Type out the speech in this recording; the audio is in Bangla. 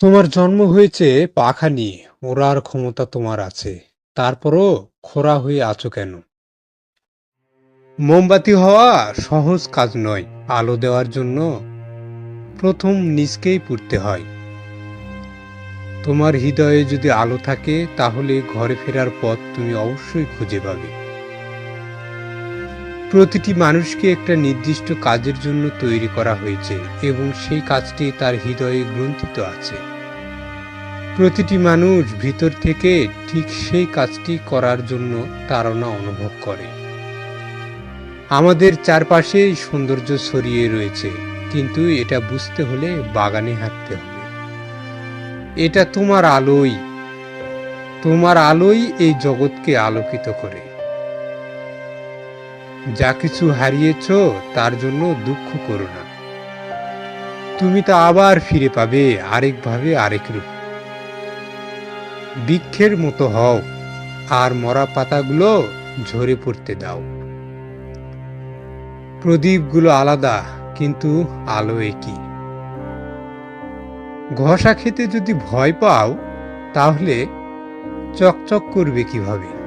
তোমার জন্ম হয়েছে পাখা নিয়ে ওড়ার ক্ষমতা তোমার আছে। তারপরও খোরা হয়ে আছো কেন? মোমবাতি হওয়া সহজ কাজ নয়, আলো দেওয়ার জন্য প্রথম নিজকেই পুড়তে হয়। তোমার হৃদয়ে যদি আলো থাকে, তাহলে ঘরে ফেরার পথ তুমি অবশ্যই খুঁজে পাবে। প্রতিটি মানুষকে একটা নির্দিষ্ট কাজের জন্য তৈরি করা হয়েছে এবং সেই কাজটি তার হৃদয়ে গ্রন্থিত আছে। প্রতিটি মানুষ ভিতর থেকে ঠিক সেই কাজটি করার জন্য তাড়না অনুভব করে। আমাদের চারপাশে সৌন্দর্য ছড়িয়ে রয়েছে, কিন্তু এটা বুঝতে হলে বাগানে হাঁটতে হবে। এটা তোমার আলোই। তোমার আলোই এই জগৎকে আলোকিত করে। যা কিছু হারিয়েছ তার জন্য দুঃখ করো না। তুমি তা আবার ফিরে পাবে আরেকভাবে আরেক রূপ। বৃক্ষের মতো হও, আর মরা পাতাগুলো ঝরে পড়তে দাও। প্রদীপগুলো আলাদা, কিন্তু আলো একই। ঘষা খেতে যদি ভয় পাও, তাহলে চকচক করবে কীভাবে?